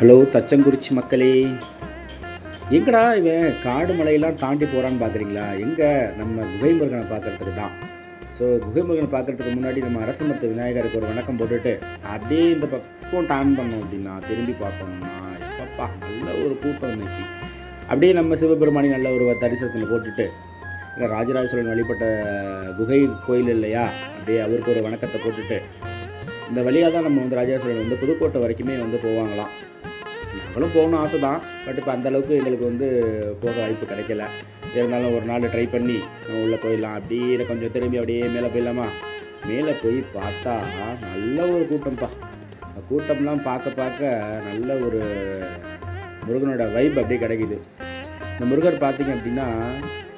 Hello Thachankurichi மக்களே. எங்கடா இவன் காடு மலையெல்லாம் தாண்டி போகிறான்னு பார்க்குறீங்களா எங்கே? நம்ம குகைமுருகனை பார்க்குறதுக்கு தான். ஸோ குகைமுருகனை பார்க்குறதுக்கு முன்னாடி நம்ம அரசமரத்து விநாயகருக்கு ஒரு வணக்கம் போட்டுட்டு அப்படியே இந்த பக்கம் டான் பண்ணோம் அப்படின்னா திரும்பி பார்த்தோம்னா எப்பப்பா நல்ல ஒரு கூட்டம் இருந்துச்சு. அப்படியே நம்ம சிவபெருமானி நல்ல ஒரு தரிசனத்தில் போட்டுட்டு இல்லை ராஜராஜ சோழன் வழிபட்ட குகை கோயில் இல்லையா? அப்படியே அவருக்கு ஒரு வணக்கத்தை போட்டுட்டு இந்த வழியாக தான் நம்ம வந்து ராஜராஜ சோழன் வந்து புதுக்கோட்டை வரைக்குமே வந்து போவாங்களாம். நாங்களும் போகணும் ஆசை தான் பட் இப்போ அந்தளவுக்கு எங்களுக்கு வந்து போக வாய்ப்பு கிடைக்கல. இருந்தாலும் ஒரு நாள் ட்ரை பண்ணி நம்ம உள்ளே போயிடலாம். அப்படியே கொஞ்சம் திரும்பி அப்படியே மேலே போயிடலாமா? மேலே போய் பார்த்தா நல்ல ஒரு கூட்டம்ப்பா. அந்த கூட்டம்லாம் பார்க்க பார்க்க நல்ல ஒரு முருகனோட வைப் அப்படியே கிடைக்குது. இந்த முருகர் பார்த்தீங்க அப்படின்னா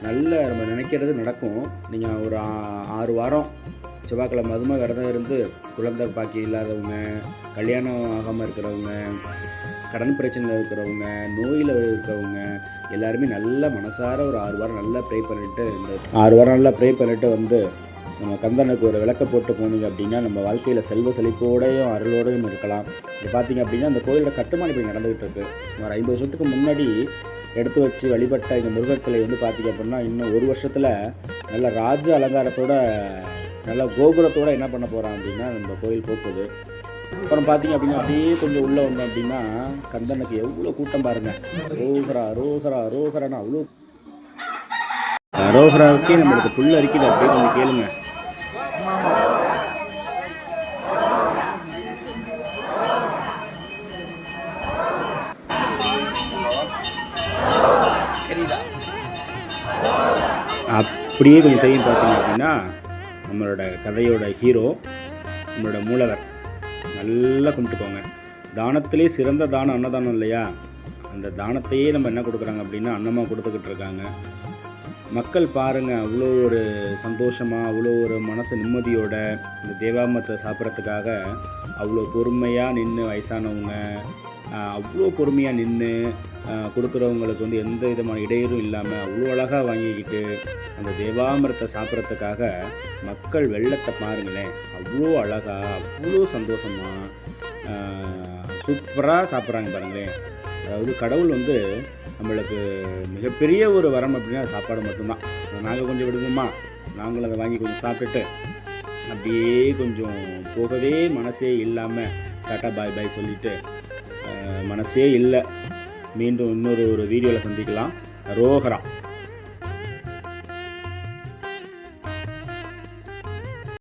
நல்ல நம்ம நினைக்கிறது நடக்கும். நீங்கள் ஒரு ஆறு வாரம் செவ்வாய்க்கிழமை மதுமை விரதம் இருந்து குழந்தை பாக்கியம் இல்லாதவங்க கல்யாணம் ஆகாமல் இருக்கிறவங்க கடன் பிரச்சனையில் இருக்கிறவங்க நோயில் இருக்கிறவங்க எல்லாருமே நல்ல மனசார ஒரு ஆறு வாரம் நல்லா ப்ரே பண்ணிட்டு இந்த ஆறு வாரம் நல்லா ப்ரே பண்ணிட்டு வந்து நம்ம கந்தனுக்கு ஒரு விளக்க போட்டு போனீங்க அப்படின்னா நம்ம வாழ்க்கையில் செல்வ செழிப்போடையும் அருளோடையும் இருக்கலாம். இப்போ பார்த்தீங்க அப்படின்னா அந்த கோயிலோட கட்டுமானம் இப்படி நடந்துகிட்டு இருக்குது சுமார் ஐந்து வருஷத்துக்கு முன்னாடி எடுத்து வச்சு வழிபட்ட இந்த முருகர் சிலை வந்து பார்த்தீங்க அப்படின்னா இன்னும் ஒரு வருஷத்தில் நல்ல ராஜ அலங்காரத்தோட நல்லா கோபுரத்தோடு என்ன பண்ண போகிறான் அப்படின்னா நம்ம கோயில் போகுது அப்புறம் பார்த்தீங்க அப்படின்னா அப்படியே கொஞ்சம் உள்ளே வந்தோம் அப்படின்னா கந்தனுக்கு எவ்வளோ கூட்டம் பாருங்கள் ரோஹரா ரோஹரா ரோஹரான்னு அவ்வளோ ரோஹராவுக்கே நம்மளுக்கு புல் அரிக்குது அப்படியே கொஞ்சம் கேளுங்க. அப்படியே கொஞ்சம் தெரியும் பார்த்தீங்க அப்படின்னா நம்மளோட கதையோட ஹீரோ நம்மளோட மூலவர். நல்லா கும்பிட்டுக்கோங்க தானத்திலே சிறந்த தானம் அன்னதானம் இல்லையா? அந்த தானத்தையே நம்ம என்ன கொடுக்குறாங்க அப்படின்னா அன்னமாக கொடுத்துக்கிட்டு இருக்காங்க. மக்கள் பாருங்கள் அவ்வளோ ஒரு சந்தோஷமாக அவ்வளோ ஒரு மனசு நிம்மதியோட இந்த தேவாமத்தை சாப்பிட்றதுக்காக அவ்வளோ பொறுமையாக நின்று வயசானவங்க அவ்வளோ பொறுமையாக நின்று கொடுக்குறவங்களுக்கு வந்து எந்த விதமான இடையூறும் இல்லாமல் அவ்வளோ அழகாக வாங்கிக்கிட்டு அந்த தேவாமிரத்தை சாப்பிட்றதுக்காக மக்கள் வெள்ளத்தை பாருங்களேன். அவ்வளோ அழகாக அவ்வளோ சந்தோஷமாக சூப்பராக சாப்பிட்றாங்க பாருங்களேன். அதாவது கடவுள் வந்து நம்மளுக்கு மிகப்பெரிய ஒரு வரம் அப்படின்னா சாப்பாடு மட்டும்தான். நாங்கள் கொஞ்சம் விடுவோமா? நாங்களும் அதை வாங்கி கொஞ்சம் சாப்பிட்டுட்டு அப்படியே கொஞ்சம் போகவே மனசே இல்லாமல் டாட்டா பாய் பாய் சொல்லிவிட்டு மனசே இல்லை. மீண்டும் இன்னொரு ஒரு வீடியோவில் சந்திக்கலாம். ரோஹரா